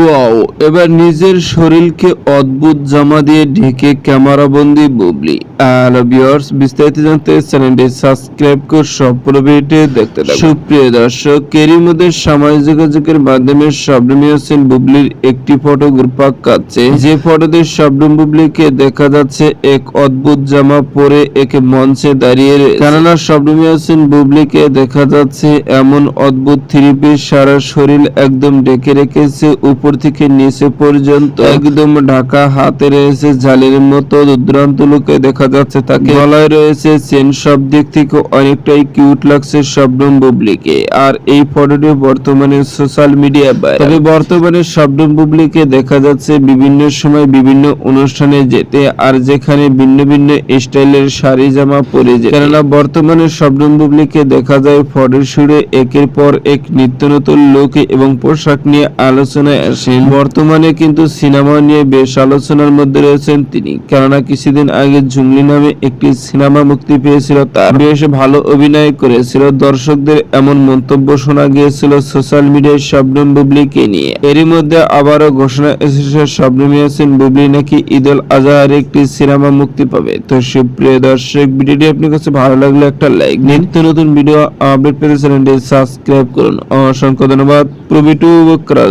Wow এবার নিজের শরীরকে অদ্ভুত জামা দিয়ে ঢেকে ক্যামেরাবন্দি বুবলি। হ্যালো ভিউয়ার্স, বিস্তারিত জানতে চ্যানেলটি সাবস্ক্রাইব করে সম্পূর্ণ ভিডিওটি দেখতে থাকুন। সুপ্রিয় দর্শক, এরই মধ্যে সামাজিক যোগাযোগের মাধ্যমে শবনমী হোসেন বুবলির একটি ফটো ঘুরপাক কাচ্ছে যে ফটোতে শবনম বুবলিকে দেখা যাচ্ছে, এক অদ্ভুত জামা পরে একে মঞ্চে দাঁড়িয়ে। কেননা শবনমী হোসেন বুবলিকে দেখা যাচ্ছে, এমন অদ্ভুত থ্রি পিস সারা শরীর একদম ঢেকে রেখেছে, উপর থেকে নিচে পর্যন্ত একদম ঢাকা হাতে রয়েছে জালের মতো দুর্দান্ত লোকে দেখা যাচ্ছে তাকে। গলায় রয়েছে চেন সব দিক থেকে অনেকটাই কিউট লাগছে শবনম বুবলিকে। আর এই ফটোটি বর্তমানে সোশ্যাল মিডিয়া তবে বর্তমানে শবনম বুবলিকে দেখা যাচ্ছে বিভিন্ন সময় বিভিন্ন অনুষ্ঠানে যেতে, আর যেখানে ভিন্ন ভিন্ন স্টাইলের শাড়ি জামা পরে যেতে। কেননা বর্তমানে শবনম বুবলিকে দেখা যায় সুরে একের পর এক নিত্য নতুন লোক এবং পোশাক নিয়ে আলোচনায় আসেন বর্তমানে কিন্তু সিনেমা নিয়ে বেশ আলোচনার মধ্যে রয়েছেন তিনি। কেননা কিছুদিন আগে ঝুমলি নামে একটি সিনেমা মুক্তি পেয়েছিল তার। বেশ ভালো অভিনয় করেছিল। দর্শকদের এমন মন্তব্য শোনা গিয়েছিল সোশ্যাল মিডিয়ায় শবনম বুবলিকে নিয়ে। এরই মধ্যে আবারও ঘোষণা এসেছে শবনম ইয়াসিন বুবলি নাকি ঈদুল আজহার একটি সিনেমা মুক্তি পাবে। তো সুপ্রিয় দর্শক, ভিডিওটি আপনার কাছে ভালো লাগলে একটা লাইক নিত্য নতুন ভিডিও আপডেট পেতে চ্যানেলটি সাবস্ক্রাইব করুন। অসংখ্য ধন্যবাদ। প্রবিটু বকরা